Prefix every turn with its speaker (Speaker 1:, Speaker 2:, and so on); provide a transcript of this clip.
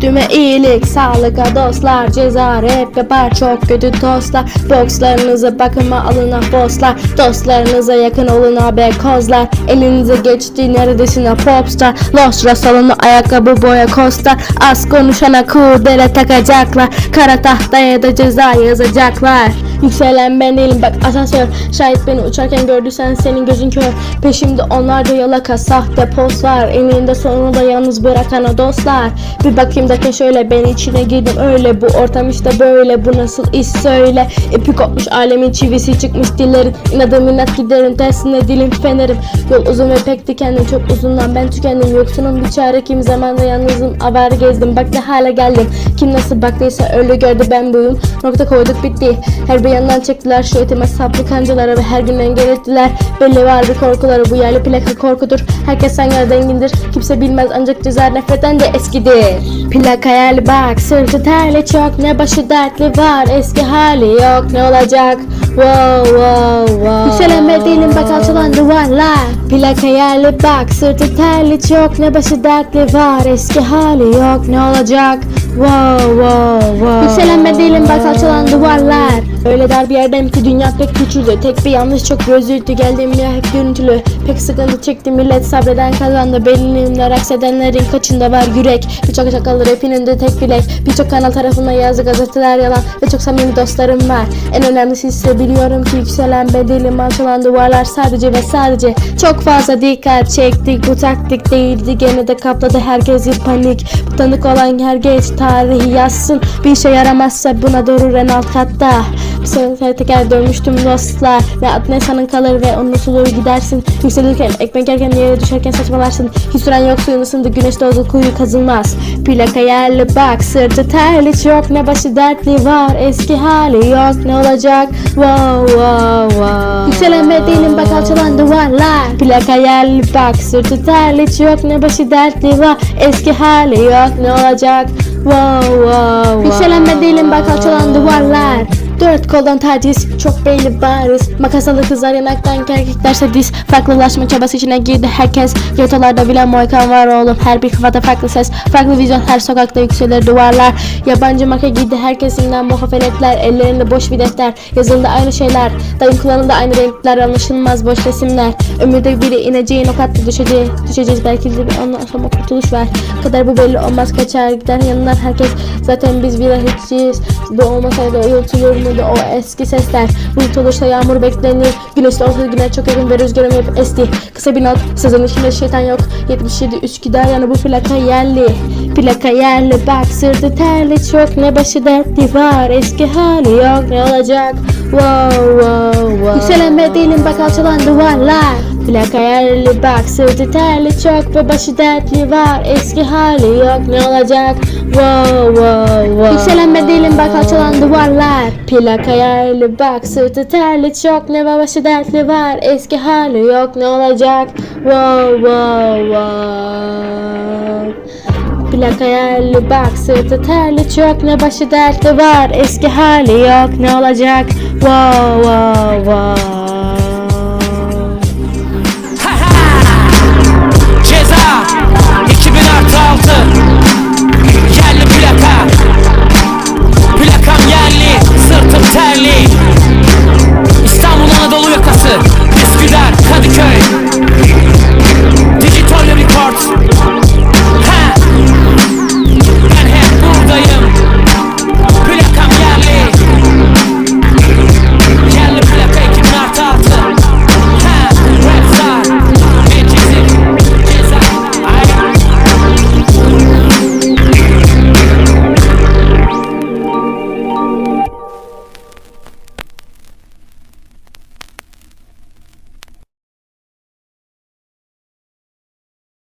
Speaker 1: Düme iyilik sağlıka dostlar Ceza rap yapar çok kötü tostlar. Bokslarınıza bakıma alın ha bosslar Dostlarınıza yakın olun ha be kozlar. Elinize geçti neredesin ha popstar. Los Rasalını ayakkabı boya kostar. Az konuşana kurdele takacaklar. Kara tahtaya da ceza yazacaklar Yükselen ben değilim. Bak asansör Şayet beni uçarken gördüysen senin gözün kör. Peşimde onlarca yalaka sahte postlar. Eninde sonunda yalnız bırakan o dostlar. Bir bakayım da şöyle ben içine girdim. Öyle Bu ortam işte böyle. Bu nasıl iş söyle? İpi kopmuş alemin çivisi çıkmış dillerin. İnadım inat giderim tersine dilim fenerim. Yol uzun ve pek dikenli çok uzundan ben tükendim. Yoksunun bir çare kim zamanda yalnızım. Haber gezdim bak ne hale geldim. Kim nasıl baktıysa öyle gördü ben buyum. Nokta koyduk bitti. Her bir yandan çektiler şu etime saplı kancaları Ve her gün engel ettiler. Belli var bir korkuları bu yerli plaka korkudur. Herkes sen dengindir? Kimse bilmez ancak ceza nefretten de eskidir. Plaka yerli bak sırtı terli çok. Ne başı dertli var eski hali yok. Ne olacak? Wow wow wow. Yükselen değilim bak alçalan duvarlar. Plaka yerli bak sırtı terli çok. Ne başı dertli var eski hali yok. Ne olacak wow wow wow. Yükselen değilim bak alçalan duvarlar. Öyle dar bir yerdeyim ki dünya pek küçüldü Tek bir yanlış çok gözüldü Geldiğim yer hep görüntülü Pek sıkıntı çekti millet sabreden kazandı. Bellinimle raks edenlerin kaçında var yürek. Birçok çakalı rapinin de tek bilek. Birçok kanal tarafından yazı gazeteler yalan. Ve çok samimi dostlarım var. En önemlisi ise biliyorum ki yükselen bedelim Alçalan duvarlar sadece ve sadece Çok fazla dikkat çektik. Bu taktik değildi. Gene de kapladı herkesi panik. Bu tanık olan her geç tarihi yazsın. Bir işe yaramazsa buna durur en alt katta sefer teker dönmüştüm dostlar Ve adına sanın kalır ve onun suluğu gidersin. Yükselirken ekmek yerken yere düşerken saçmalarsın. Hiç süren yok suyun ısındı güneş doğdu kuyu kazılmaz. Plaka yerli bak sırtı terli çok Ne başı dertli var. Eski hali yok Ne olacak? Wow wow wow. Değilim bak alçalan duvarlar. Plaka yerli bak sırtı terli çok Ne başı dertli var. Eski hali yok Ne olacak wow wow wow. Yükselen ve değilim bak alçalan duvarlar Dört koldan taciz çok belli bariz. Makas alır kızlar yanaktan erkeklerse diz. Farklılaşma çabası içine girdi herkes. Yurtalarda bile moykan var oğlum. Her bir kafada farklı ses Farklı vizyon. Her sokakta yükselir duvarlar. Yabancı maka giydi herkesinden muhafeletler Ellerinde boş bir defter Yazıldı aynı şeyler. Dayım kullanımda aynı renkler Anlaşılmaz boş resimler. Ömürde biri ineceğin o düşeceği Düşeceğiz. Belki de bir ondan sonra kurtuluş var. Kadar bu belli olmaz kaçar gider yanından herkes. Zaten biz bir hiçiz. Bu olmasaydı o yutulur muydu o eski sesler. Bulut olursa yağmur beklenir Güneş de olsa güne çok yakın ve rüzgarım hep esti Kısa bir not sezon içinde şeytan yok. 77 Üsküdar yani bu plaka yerli. Plaka yerli bak sırtı terli. Çok Ne başı dertli var eski hali yok. Ne olacak? Wow wow wow. Değilim bak alçalan duvarlar Plaka yerli bak sırtı terli çok Ve başı dertli var. Eski hali yok Ne olacak? Wow wow wow. Yükselen ve değilim bak alçalan duvarlar. Plaka yerli bak sırtı terli çok Ne başı dertli var. Eski hali yok Ne olacak? Wow wow wow. Plaka yerli bak sırtı terli çok Ne başı dertli var. Eski hali yok Ne olacak? Wow wow wow